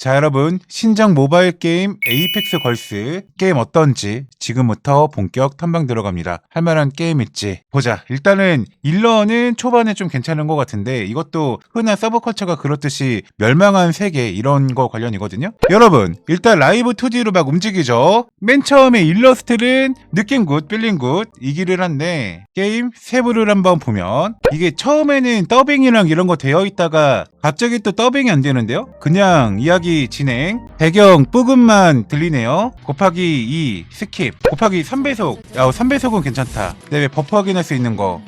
자 여러분. 신작 모바일 게임 에이펙스 걸스. 게임 어떤지 지금부터 본격 탐방 들어갑니다. 할만한 게임일지? 보자. 일단은 일러는 초반에 좀 괜찮은 것 같은데 이것도 흔한 서브컬처가 그렇듯이 멸망한 세계 이런 거 관련이거든요. 여러분 일단 라이브 2D로 막 움직이죠? 맨 처음에 일러스트는 느낌 굿 필링 굿 이기를 한데 게임 세부를 한번 보면 이게 처음에는 더빙이랑 이런 거 되어 있다가 갑자기 또 더빙이 안 되는데요? 그냥 이야기 진행. 배경 부금만 들리네요. 곱하기 2 스킵. 곱하기 3배속. 야 3배속은 괜찮다. 내왜 버프 확인할 수 있는 거?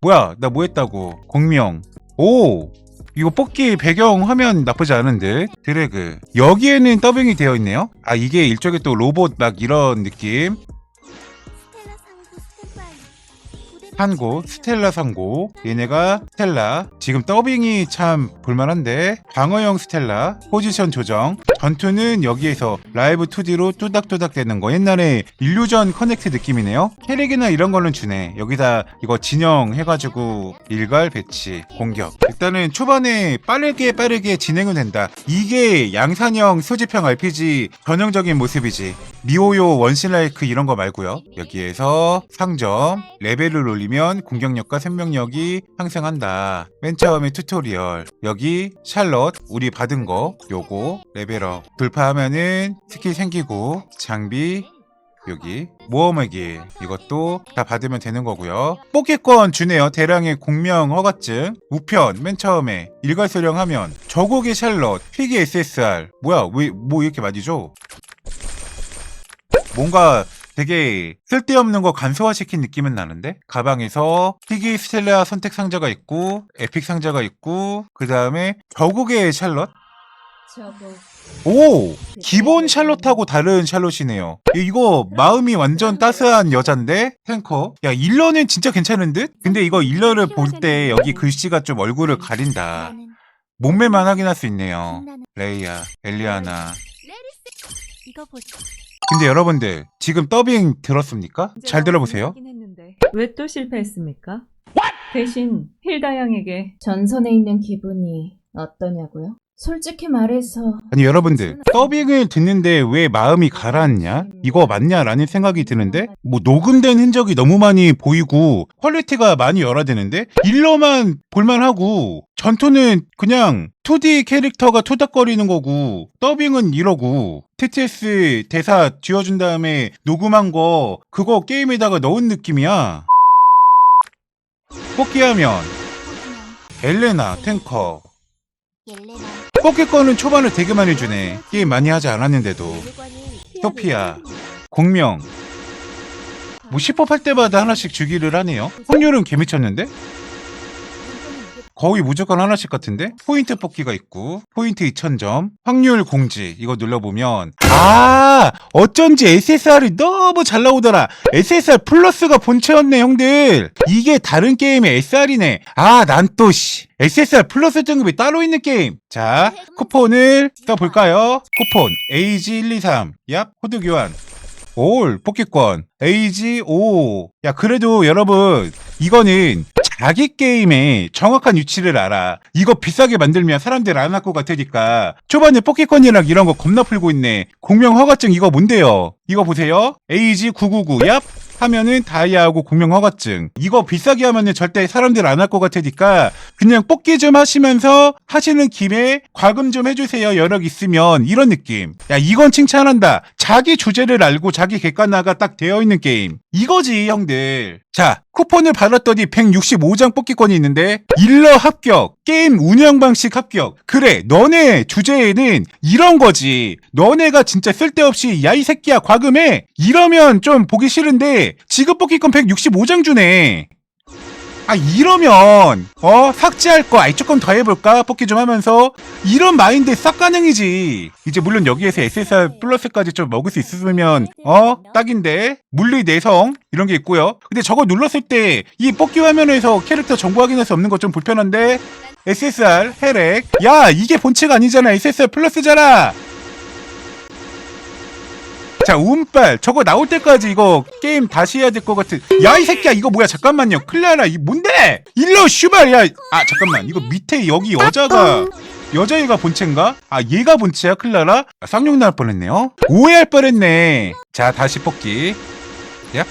뭐야 나 뭐 했다고? 공명. 오! 이거 뽑기 배경 화면 나쁘지 않은데? 드래그. 여기에는 더빙이 되어 있네요. 아 이게 일종의 또 로봇 막 이런 느낌 한고 스텔라 상고. 얘네가 스텔라. 지금 더빙이 참 볼만한데. 방어형 스텔라 포지션 조정. 전투는 여기에서 라이브 2D로 뚜닥뚜닥 되는 거. 옛날에 일루전 커넥트 느낌이네요. 캐릭이나 이런 거는 주네. 여기다 이거 진영 해가지고 일괄 배치 공격. 일단은 초반에 빠르게 빠르게 진행은 된다. 이게 양산형 소지평 RPG 전형적인 모습이지 미오요 원신라이크 이런 거 말고요. 여기에서 상점 레벨을 올리면 공격력과 생명력이 상승한다. 맨 처음에 튜토리얼. 여기 샬럿 우리 받은 거 요거 레벨업. 돌파하면은 스킬 생기고 장비 여기 모험의기. 이것도 다 받으면 되는 거고요. 뽑기권 주네요. 대량의 공명 허가증 우편 맨 처음에. 일괄소령 하면 저곡의 샬럿 희귀 SSR 뭐야 왜 뭐 이렇게 많이 줘 뭔가 되게 쓸데없는 거 간소화시킨 느낌은 나는데? 가방에서 희귀 스텔라 선택 상자가 있고 에픽 상자가 있고 그 다음에 저곡의 샬럿. 오! 기본 샬롯하고 다른 샬롯이네요. 이- 이거 마음이 완전 따스한 여잔데? 탱커? 야 일러는 진짜 괜찮은 듯? 근데 이거 일러를 볼 때 여기 글씨가 좀 얼굴을 가린다. 몸매만 확인할 수 있네요. 레이야 엘리아나. 근데 여러분들 지금 더빙 들었습니까? 잘 들어보세요 왜 또 실패했습니까? 대신 힐다 양에게 전선에 있는 기분이 어떠냐고요? 솔직히 말해서 아니 여러분들 더빙을 듣는데 왜 마음이 가라앉냐? 이거 맞냐라는 생각이 드는데 뭐 녹음된 흔적이 너무 많이 보이고 퀄리티가 많이 열화되는데 일러만 볼만하고 전투는 그냥 2D 캐릭터가 투닥거리는 거고 더빙은 이러고 TTS 대사 지어준 다음에 녹음한 거 그거 게임에다가 넣은 느낌이야 뽑기하면 엘레나 탱커 옐레나. 거는 초반에 되게 많이 주네. 게임 많이 하지 않았는데도. 소피아, 공명. 뭐 10법 할 때마다 하나씩 주기를 하네요. 확률은 개미쳤는데? 거의 무조건 하나씩 같은데? 포인트 뽑기가 있고, 포인트 2000점, 확률 공지, 이거 눌러보면, 아! 어쩐지 SSR이 너무 잘 나오더라! SSR 플러스가 본체였네, 형들! 이게 다른 게임의 SR이네. 아, 난 또, 씨. SSR 플러스 등급이 따로 있는 게임! 자, 쿠폰을 써볼까요? 쿠폰, AG123, 얍, 코드 교환. 올, 뽑기권, AG5. 야, 그래도 여러분, 이거는 자기 게임의 정확한 위치를 알아. 이거 비싸게 만들면 사람들 안 할 것 같으니까. 초반에 뽑기권이랑 이런 거 겁나 풀고 있네. 공명 허가증 이거 뭔데요? 이거 보세요. AG999, 얍. 하면은 다이아하고 공명 허가증. 이거 비싸게 하면은 절대 사람들 안 할 것 같으니까 그냥 뽑기 좀 하시면서 하시는 김에 과금 좀 해주세요. 여력 있으면 이런 느낌. 야 이건 칭찬한다. 자기 주제를 알고 자기 객관화가 딱 되어 있는 게임. 이거지 형들. 자 쿠폰을 받았더니 165장 뽑기권이 있는데 일러 합격. 게임 운영 방식 합격. 그래 너네 주제에는 이런 거지. 너네가 진짜 쓸데없이 야 이 새끼야 과금해. 이러면 좀 보기 싫은데 지급 뽑기권 165장 주네. 아 이러면 어 삭제할 거 아이 조금 더 해볼까? 뽑기 좀 하면서? 이런 마인드 싹 가능이지. 이제 물론 여기에서 SSR 플러스까지 좀 먹을 수 있으면 어? 딱인데? 물리 내성? 이런 게 있고요. 근데 저거 눌렀을 때 이 뽑기 화면에서 캐릭터 정보 확인할 수 없는 거좀 불편한데? SSR 혜렉 야 이게 본체가 아니잖아. SSR 플러스잖아 자 운빨. 저거 나올 때까지 이거 게임 다시 해야 될 것 같은. 야 이 새끼야. 이거 뭐야? 잠깐만요. 클라라 이 뭔데? 일러 슈발. 야아 잠깐만. 이거 밑에 여기 여자가 여자애가 본체인가? 아 얘가 본체야 클라라? 아, 쌍욕 나올 뻔했네요. 오해할 뻔했네. 자 다시 뽑기. 얍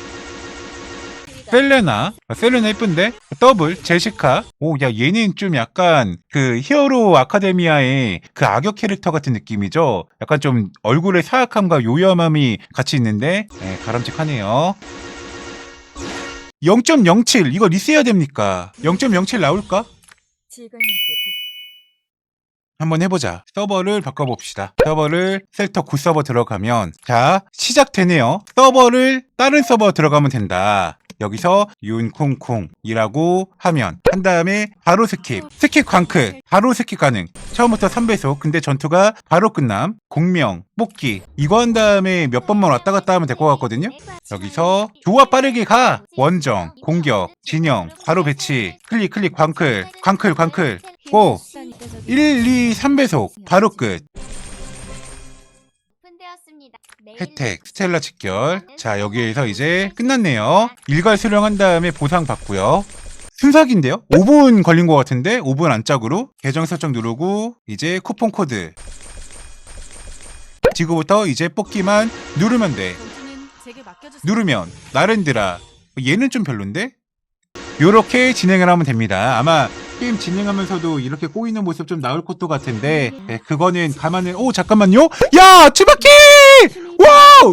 셀레나 아, 셀레나 예쁜데 더블 제시카 오 야 얘는 좀 약간 그 히어로 아카데미아의 그 악역 캐릭터 같은 느낌이죠 약간 좀 얼굴에 사악함과 요염함이 같이 있는데 네, 바람직하네요 0.07 이거 리스해야 됩니까 0.07 나올까? 한번 해보자. 서버를 바꿔봅시다. 서버를 셀터 9 서버 들어가면 자 시작되네요. 서버를 다른 서버 들어가면 된다. 여기서 윤콩콩이라고 하면 한 다음에 바로 스킵. 스킵 광크 바로 스킵 가능. 처음부터 3배속. 근데 전투가 바로 끝남. 공명 뽑기. 이거 한 다음에 몇 번만 왔다 갔다 하면 될 것 같거든요. 여기서 조합 빠르게 가. 원정 공격 진영. 바로 배치. 클릭 클릭 광클. 광클 광클. 고. 1, 2, 3배속. 바로 끝. 혜택 스텔라 직결. 자 여기에서 이제 끝났네요. 일괄 수령한 다음에 보상 받고요. 순삭인데요? 5분 걸린 것 같은데? 5분 안짝으로? 계정 설정 누르고 이제 쿠폰 코드. 지금부터 이제 뽑기만 누르면 돼. 누르면 나렌드라. 얘는 좀 별론데? 요렇게 진행을 하면 됩니다. 아마 게임 진행하면서도 이렇게 꼬이는 모습 좀 나올 것도 같은데 네, 그거는 가만히 오 잠깐만요. 야 치바키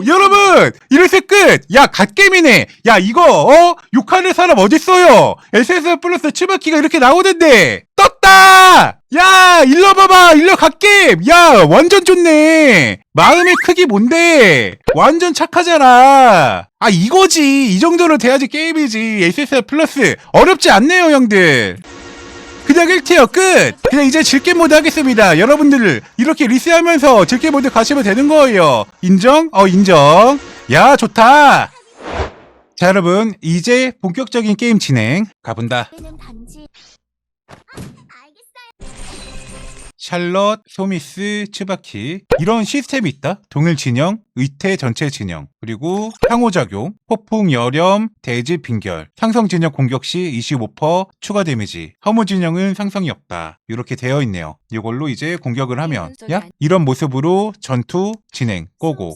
여러분! 이래서 끝야 갓게임이네! 야 이거 어? 욕하는 사람 어딨어요? SS 플러스 치바키가 이렇게 나오는데! 떴다! 야 일러 봐봐! 일러 갓게임 야 완전 좋네! 마음의 크기 뭔데? 완전 착하잖아! 아 이거지! 이 정도로 돼야지 게임이지! SSR 플러스! 어렵지 않네요 형들 그냥 1티어 끝! 그냥 이제 질게 모드 하겠습니다. 여러분들 이렇게 리스하면서 질게 모드 가시면 되는 거예요. 인정? 어 인정. 야 좋다. 자 여러분 이제 본격적인 게임 진행 가본다. 샬럿, 소미스, 츠바키. 이런 시스템이 있다. 동일 진영, 의태 전체 진영, 그리고 상호작용, 폭풍, 열염, 대지, 빈결, 상성 진영 공격 시 25% 추가 데미지, 허무 진영은 상성이 없다. 이렇게 되어 있네요. 이걸로 이제 공격을 하면 야? 이런 모습으로 전투 진행 꼬고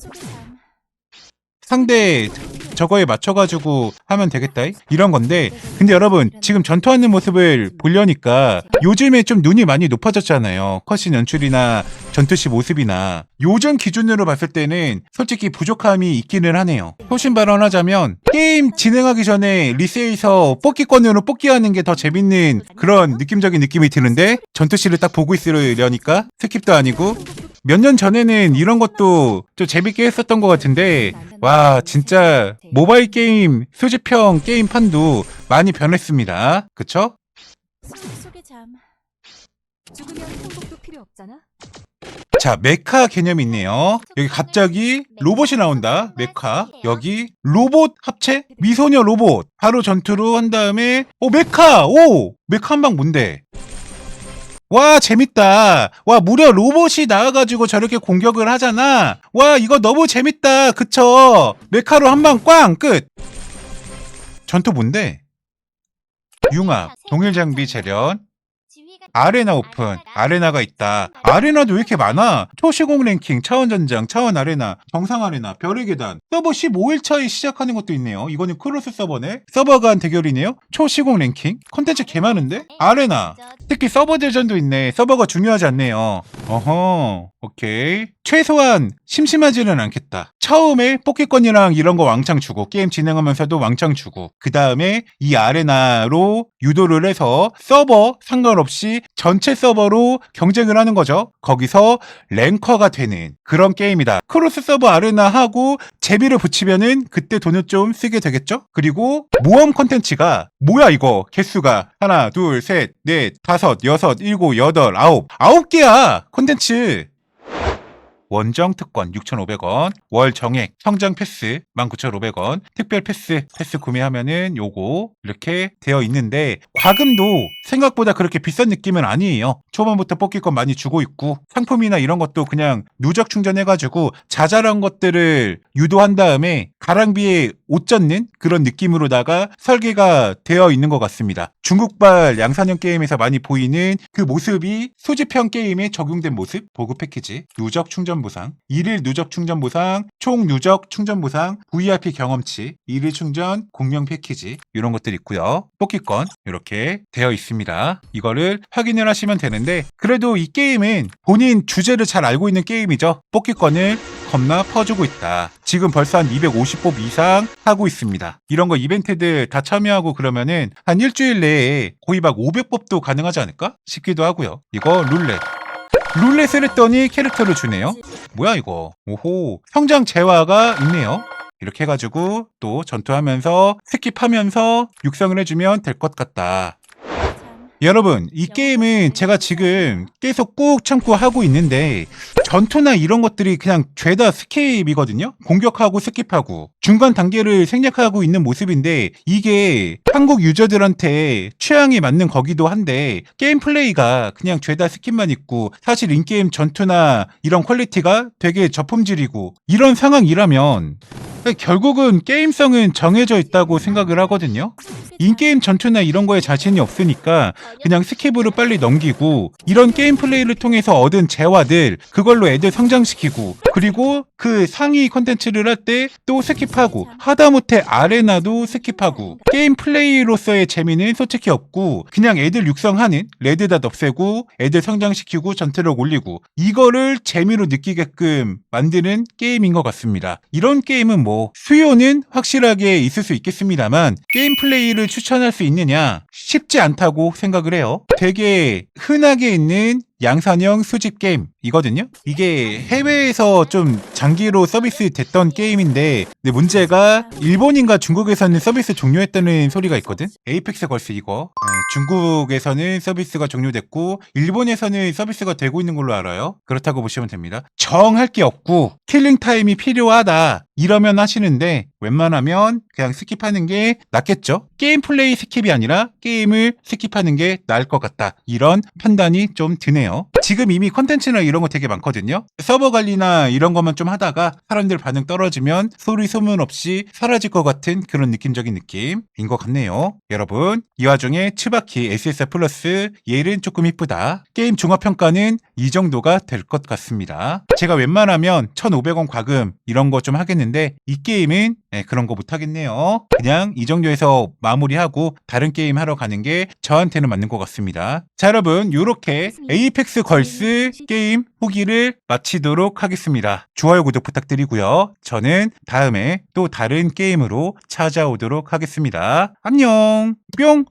상대 저거에 맞춰가지고 하면 되겠다 이런 건데 근데 여러분 지금 전투하는 모습을 보려니까 요즘에 좀 눈이 많이 높아졌잖아요. 컷신 연출이나 전투시 모습이나. 요즘 기준으로 봤을 때는 솔직히 부족함이 있기는 하네요. 소신 발언하자면 게임 진행하기 전에 리세에서 뽑기권으로 뽑기하는 게 더 재밌는 그런 느낌적인 느낌이 드는데 전투시를 딱 보고 있으려니까 스킵도 아니고 몇 년 전에는 이런 것도 좀 재밌게 했었던 것 같은데 와 진짜 모바일 게임 수집형 게임판도 많이 변했습니다. 그쵸? 자 메카 개념이 있네요. 여기 갑자기 로봇이 나온다. 메카. 여기 로봇 합체? 미소녀 로봇. 바로 전투로 한 다음에 오 메카! 오! 메카 한 방 뭔데 와 재밌다. 와 무려 로봇이 나와가지고 저렇게 공격을 하잖아. 와 이거 너무 재밌다. 그쵸? 메카로 한 방 꽝 끝. 전투 뭔데? 융합 동일 장비 재련 아레나 오픈, 아레나가 있다. 아레나도 왜 이렇게 많아? 초시공 랭킹, 차원 전장, 차원 아레나, 정상 아레나, 별의 계단. 서버 15일차에 시작하는 것도 있네요. 이거는 크로스 서버네. 서버 간 대결이네요. 초시공 랭킹. 컨텐츠 개 많은데? 아레나. 특히 서버 대전도 있네. 서버가 중요하지 않네요. 어허, 오케이. 최소한 심심하지는 않겠다. 처음에 뽑기권이랑 이런 거 왕창 주고, 게임 진행하면서도 왕창 주고, 그 다음에 이 아레나로 유도를 해서 서버 상관없이 전체 서버로 경쟁을 하는 거죠. 거기서 랭커가 되는 그런 게임이다. 크로스 서버 아레나 하고 제비를 붙이면은 그때 돈을 좀 쓰게 되겠죠? 그리고 모험 컨텐츠가 뭐야 이거 개수가 하나 둘 셋 넷 다섯 여섯 일곱 여덟 아홉 아홉 개야 컨텐츠 원정 특권 6,500원, 월 정액 성장 패스 19,500원, 특별 패스 패스 구매하면은 요거 이렇게 되어 있는데 과금도 생각보다 그렇게 비싼 느낌은 아니에요. 초반부터 뽑기권 많이 주고 있고 상품이나 이런 것도 그냥 누적 충전해가지고 자잘한 것들을 유도한 다음에 가랑비에 옷 젖는 그런 느낌으로다가 설계가 되어 있는 것 같습니다. 중국발 양산형 게임에서 많이 보이는 그 모습이 소지편 게임에 적용된 모습, 보급 패키지, 누적 충전 보상, 일일 누적 충전 보상, 총 누적 충전 보상, VIP 경험치, 일일 충전 공명 패키지 이런 것들이 있고요. 뽑기권 이렇게 되어 있습니다. 이거를 확인을 하시면 되는데 그래도 이 게임은 본인 주제를 잘 알고 있는 게임이죠. 뽑기권을 겁나 퍼주고 있다. 지금 벌써 한 250뽑 이상 하고 있습니다. 이런 거 이벤트들 다 참여하고 그러면은 한 일주일 내에 거의 막 500뽑도 가능하지 않을까 싶기도 하고요. 이거 룰렛. 룰렛을 했더니 캐릭터를 주네요. 뭐야 이거? 오호. 성장 재화가 있네요. 이렇게 해가지고 또 전투하면서 스킵하면서 육성을 해주면 될 것 같다. 참. 여러분, 이 게임은 제가 지금 계속 꾹 참고 하고 있는데 전투나 이런 것들이 그냥 죄다 스킵이거든요? 공격하고 스킵하고 중간 단계를 생략하고 있는 모습인데 이게 한국 유저들한테 취향에 맞는 거기도 한데 게임 플레이가 그냥 죄다 스킵만 있고 사실 인게임 전투나 이런 퀄리티가 되게 저품질이고 이런 상황이라면 결국은 게임성은 정해져 있다고 생각을 하거든요? 인게임 전투나 이런 거에 자신이 없으니까 그냥 스킵으로 빨리 넘기고 이런 게임 플레이를 통해서 얻은 재화들 그걸로 애들 성장시키고 그리고 그 상위 컨텐츠를 할 때 또 스킵하고 하다못해 아레나도 스킵하고 게임 플레이로서의 재미는 솔직히 없고 그냥 애들 육성하는 레드닷 없애고 애들 성장시키고 전투력 올리고 이거를 재미로 느끼게끔 만드는 게임인 것 같습니다. 이런 게임은 뭐 수요는 확실하게 있을 수 있겠습니다만 게임 플레이를 추천할 수 있느냐 쉽지 않다고 생각을 해요. 되게 흔하게 있는 양산형 수집 게임이거든요. 이게 해외에서 좀 장기로 서비스 됐던 게임인데 근데 문제가 일본인가 중국에서는 서비스 종료했다는 소리가 있거든. 에이펙스 걸스 이거 네, 중국에서는 서비스가 종료됐고 일본에서는 서비스가 되고 있는 걸로 알아요. 그렇다고 보시면 됩니다. 정할 게 없고 킬링 타임이 필요하다 이러면 하시는데 웬만하면 그냥 스킵하는 게 낫겠죠. 게임 플레이 스킵이 아니라 게임을 스킵하는 게 나을 것 같다. 이런 판단이 좀 드네요. 지금 이미 컨텐츠나 이런 거 되게 많거든요. 서버 관리나 이런 것만 좀 하다가 사람들 반응 떨어지면 소리 소문 없이 사라질 것 같은 그런 느낌적인 느낌인 것 같네요. 여러분, 이 와중에 츠바키 SSR 플러스 얘는 조금 이쁘다. 게임 종합평가는 이 정도가 될 것 같습니다. 제가 웬만하면 1,500원 과금 이런 거 좀 하겠는데 이 게임은 네, 그런 거 못 하겠네요. 그냥 이 정도에서 마무리하고 다른 게임 하러 가는 게 저한테는 맞는 것 같습니다. 자, 여러분, 요렇게 에이펙스 걸스 게임 후기를 마치도록 하겠습니다. 좋아요, 구독 부탁드리고요. 저는 다음에 또 다른 게임으로 찾아오도록 하겠습니다. 안녕! 뿅!